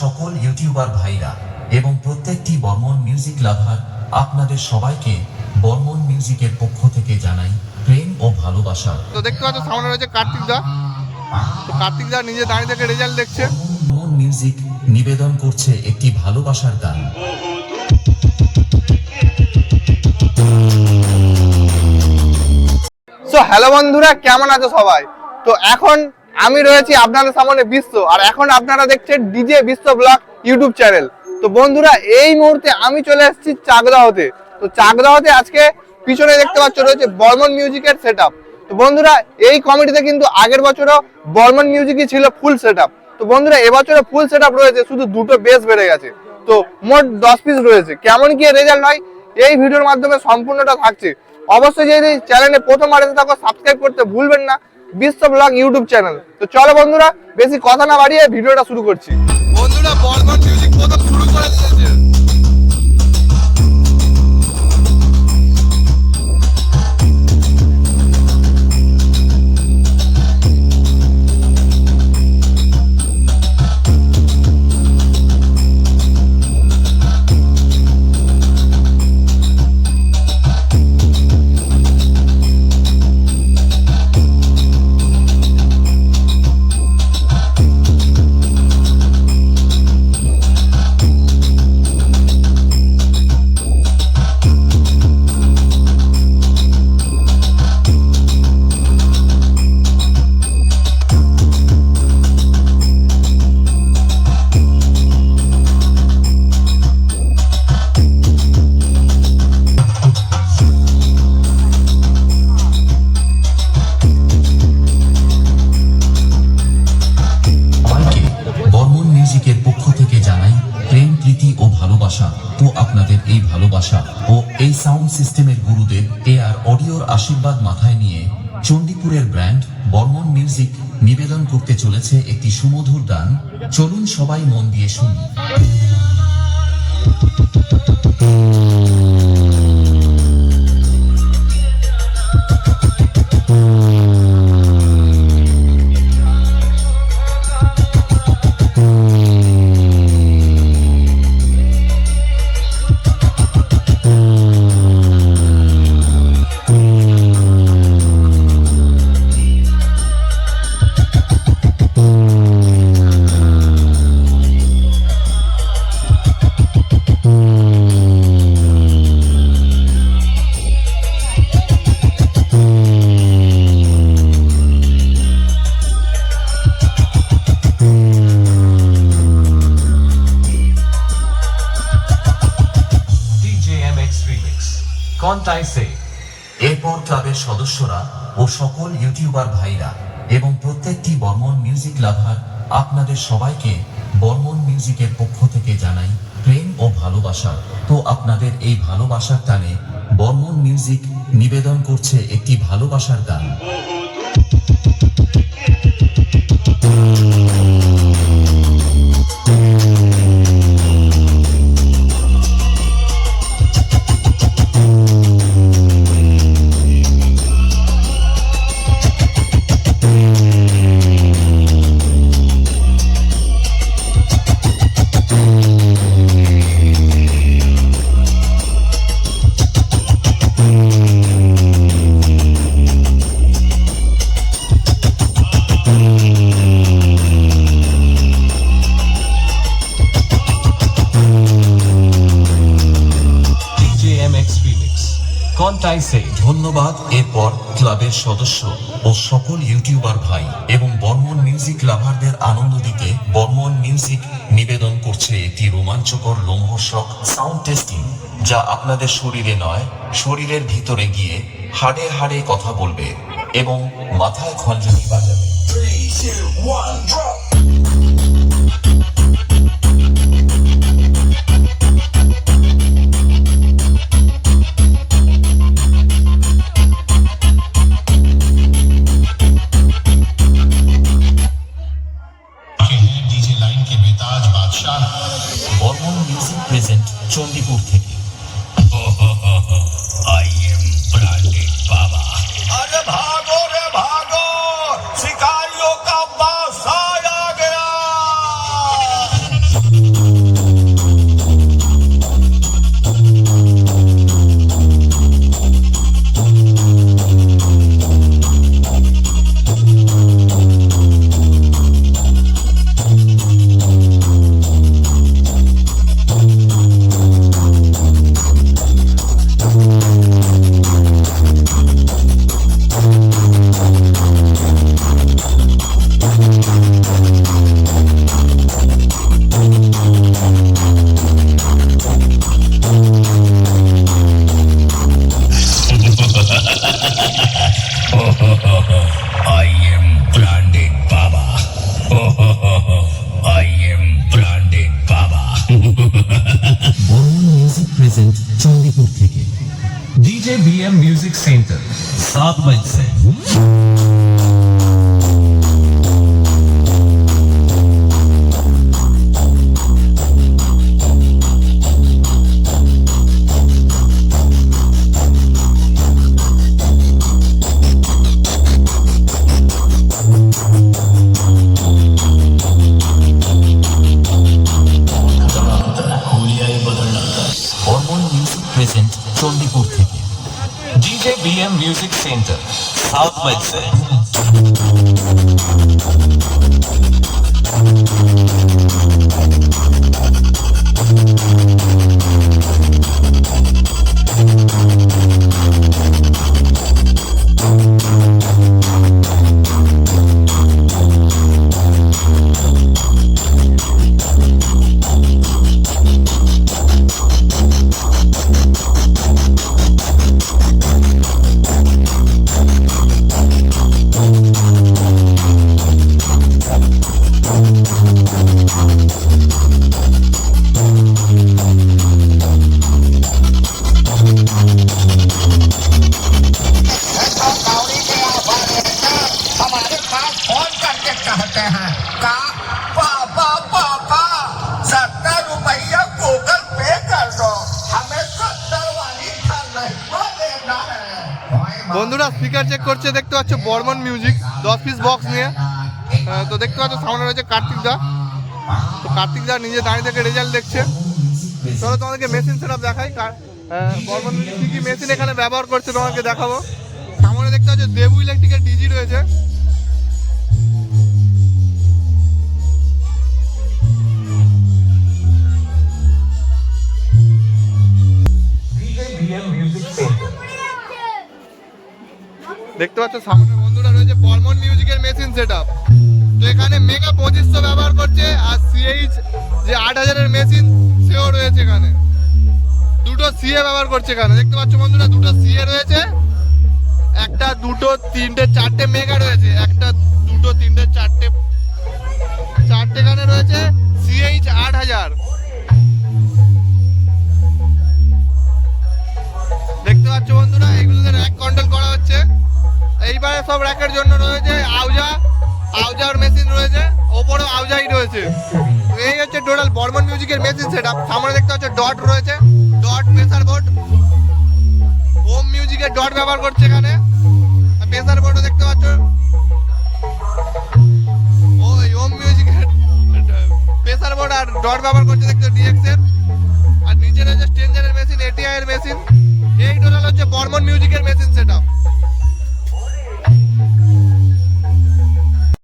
সকল ইউটিউবার ভাইরা এবং প্রত্যেকটি বর্মন মিউজিক লাভার আপনাদের সবাইকে বর্মন মিউজিকের পক্ষ থেকে জানাই প্রেম ও ভালোবাসা। তো দেখতে পাচ্ছ সামনে রয়েছে কার্তিক দা। তো কার্তিক দা নিজে দাঁড়িয়ে থেকে রেজাল্ট দেখছে। বর্মন মিউজিক নিবেদন করছে একটি ভালোবাসার গান। সো হ্যালো বন্ধুরা কেমন আছো সবাই? তো এখন আমি রয়েছি আপনাদের সামনে বিশ্ব, আর এখন আপনারা দেখছেন ডিজে বিশ্ব ব্লগ ইউটিউব চ্যানেল। তো বন্ধুরা, এই মুহূর্তে আমি চলে এসেছি চাকদাহতে। তো চাকদাহতে আজকে পিছনে দেখতে পাচ্ছ রয়েছে বর্মন মিউজিকের সেট তো বন্ধুরা, এই কমিটিতে কিন্তু আগের বছরও বর্মন মিউজিকই ছিল ফুল সেট তো বন্ধুরা এবছরে ফুল সেট রয়েছে, শুধু দুটো বেস বেড়ে গেছে। তো মোট দশ পিস রয়েছে। কেমন কি রেজাল্ট হয়, এই ভিডিওর মাধ্যমে সম্পূর্ণটা থাকছে। অবশ্যই যদি চ্যানেলে প্রথমবার এসে থাকো সাবস্ক্রাইব করতে ভুলবেন না। বিশ্ব ব্লগ ইউটিউব চ্যানেল। তো চলো বন্ধুরা, বেশি কথা না বাড়িয়ে ভিডিওটা শুরু করছি। বন্ধুরা, বর্ধমান মিউজিক প্রথম শুরু করে দিয়েছে। সিস্টেমের গুরুদেব এ আর অডিওর আশীর্বাদ মাথায় নিয়ে চণ্ডীপুরের ব্র্যান্ড বর্মন মিউজিক নিবেদন করতে চলেছে একটি সুমধুর গান। চলুন সবাই মন দিয়ে শুনি Remix. Kontai এরপর ক্লাবের সদস্যরা ও সকল ইউটিউবার ভাইরা এবং প্রত্যেকটি বর্মন মিউজিক লাভার আপনাদের সবাইকে বর্মন মিউজিকের পক্ষ থেকে জানাই প্রেম ও ভালোবাসা। তো আপনাদের এই ভালোবাসার টানে বর্মন মিউজিক নিবেদন করছে একটি ভালোবাসার গান। Se. ধন্যবাদ এরপর ক্লাবের সদস্য ও সকল ইউটিউবার ভাই এবং বর্মন মিউজিক লাভারদের আনন্দ দিতে বর্মন মিউজিক নিবেদন করছে একটি রোমাঞ্চকর লোমহর্ষক সাউন্ড টেস্টিং, যা আপনাদের শরীরে নয়, শরীরের ভিতরে গিয়ে হাড়ে হাড়ে কথা বলবে এবং মাথায় খঞ্জনি বাজাবে के বর্মন মিউজিক প্রেজেন্ট চণ্ডীপুর থেকে। I am Branded Baba. I am Branded Baba. Born Music Present Chandipur থেকে DJ BM Music Center 7 Mindset. Music Center, South Madsen. বন্ধুরা স্পিকার চেক করছে, দেখতে পাচ্ছ বর্মন মিউজিক দশ পিস বক্স নিয়ে। তো দেখতে পাচ্ছ, সামনে রয়েছে কার্তিক দা। তো কার্তিক দা নিজে দাঁড়িয়ে থেকে রেজাল্ট দেখছে। চলো তোমাদেরকে মেশিন সেট দেখাই। বর্মন মিউজিক কী কী মেশিন এখানে ব্যবহার করছে তোমাকে দেখাবো। সামনে দেখতে পাচ্ছ, দেবু ইলেকট্রিকের ডিজি রয়েছে। দেখতে পাচ্ছ, সামনে বন্ধুরা রয়েছে বর্মন মিউজিকের মেশিন সেট তো এখানে মেগা পঁচিশশো ব্যবহার করছে, আর সিএইচ যে আট হাজারের মেশিন, সেও রয়েছে এখানে। দুটো সিএ ব্যবহার করছে এখানে। দেখতে পাচ্ছ বন্ধুরা, দুটো সিএ রয়েছে, একটা, দুটো, তিনটে, চারটে মেগা রয়েছে, একটা, দুটো, তিনটে, চারটে চারটে এখানে রয়েছে সিএইচ আট হাজার। সব র্যাকের জন্য রয়েছে, আউজা, আউজার মেশিন রয়েছে ওপরে আউজাই রয়েছে। এই হচ্ছে টোটাল বর্মন মিউজিকের মেশিন সেট সামনে দেখতে পাচ্ছ ডট রয়েছে ডট প্রেসার বোর্ড হোম মিউজিকের ডট ব্যবহার করছে এখানে। প্রেসার বোর্ডও দেখতে পাচ্ছ। ওই হোম মিউজিকের প্রেসার বোর্ড আর ডট ব্যবহার করছে দেখছ ডিএক্স এর। আর নিচে রয়েছে স্ট্রেঞ্জারের মেশিন এটিআই এর মেশিন এই টোটাল হচ্ছে বর্মন মিউজিকের মেশিন সেট